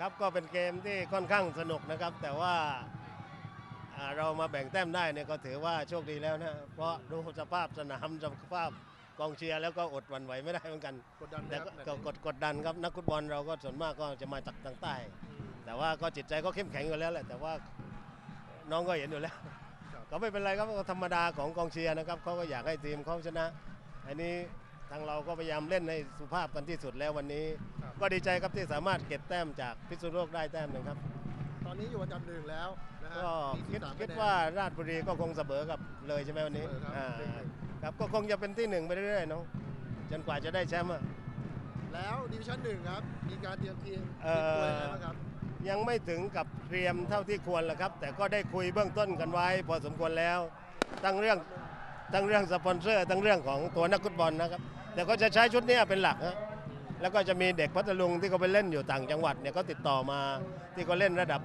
ครับก็เป็นเกมที่ค่อนข้างสนุกนะครับ แต่ว่าอ่าเรามาแบ่งแต้มได้เนี่ยก็ถือว่าโชคดีแล้วนะเพราะดูสภาพสนามสภาพกองเชียร์แล้วก็อดหวั่นไหวไม่ได้เหมือนกันกดดันไหมแต่ครับก็กดกดดันครับนักฟุตบอลเราก็ส่วนมากก็จะมาจากทางใต้อืมแต่ว่าก็จิตใจก็เข้มแข็งอยู่แล้วแหละแต่ว่าน้องก็เห็นอยู่แล้วครับก็ไม่เป็นไรครับก็ธรรมดาของกองเชียร์นะครับเขาก็อยากให้ทีมเขาชนะ อันนี้ ทางเราก็พยายามเล่นให้สุภาพกันที่สุดแล้ววันนี้ ครับ ก็ดีใจครับที่สามารถเก็บแต้มจากพิษณุโลกได้แต้มหนึ่งครับ ตอนนี้อยู่อันดับหนึ่งแล้วนะฮะก็มีคิด13คิดคะแนน ว่าราชบุรีก็คงเสมอกับเลยใช่ไหมวันนี้เสมอครับอ่าหนึ่งหนึ่ง ครับก็คงจะเป็นที่หนึ่งไปเรื่อยๆเนาะจนกว่าจะได้แชมป์อะ แล้วดิวิชั่นหนึ่งครับ มีการเตรียมทีมเอ่เตรีอยมตัวยังไงบ้างครับ ยังไม่ถึงกับเตรียมเท่าที่ควรแหละครับ แต่ก็ได้คุยเบื้องต้นกันไว้ พอสมควรแล้วทั้งเรื่องทั้งเรื่องสปอนเซอร์ทั้งเรื่องของตัวนักฟุตบอลนะครับ แต่ก็จะใช้ชุดเนี้ยเป็นหลักฮะแล้วก็จะมีเด็กพัทลุงที่เขาไปเล่นอยู่ต่างจังหวัดเนี่ยก็ติดต่อมาที่เขาเล่นระดับ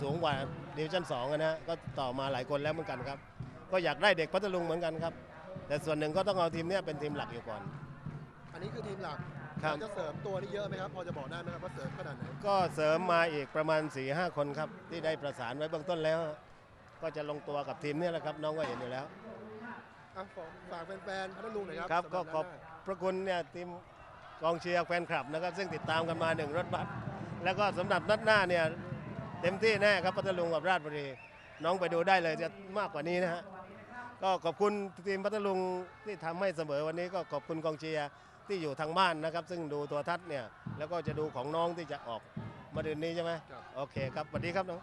สูงกว่าดิวิชั่นสองอะนะก็ติดต่อมาหลายคนแล้วเหมือนกันครับ ก็อยากได้เด็กพัทลุงเหมือนกันครับ แต่ส่วนหนึ่งก็ต้องเอาทีมเนี้ยเป็นทีมหลักอยู่ก่อน อันนี้คือทีมหลักครับ เราจะเสริมตัวนี่เยอะไหมครับ พอจะบอกได้ไหมครับว่าเสริมขนาดไหน ก็เสริมมาอีกประมาณ4ีหคนครับ ที่ได้ประสานไว้เบื้องต้นแล้วก็จะลงตัวกับทีมเนี้แหละครับน้องก็เห็นอยู่แล้ว อะฝากฝากแฟนๆพัทลุงหน่อยครับครับสำหก็นัดหขอบน้า พระคุณเนี่ยทีมกองเชียร์แฟนคลับนะครับ ซึ่งติดตามกันมาหนึ่งรถบัสแล้วก็สำหรับนัดหน้าเนี่ยเต็มที่แน่ครับพัทลุงกับราชบุรี น้องไปดูได้เลยจะมากกว่านี้นะฮะก็ขอบคุณทีมพัทลุงที่ทำให้เสมอวันนี้ก็ขอบคุณกองเชียร์ที่อยู่ทางบ้านนะครับ ซึ่งดูตัวทัศน์เนี่ยแล้วก็จะดูของน้องที่จะออกมาเดือนนี้ใช่ไหมครับโอเคครับสวัสดีครับน้อง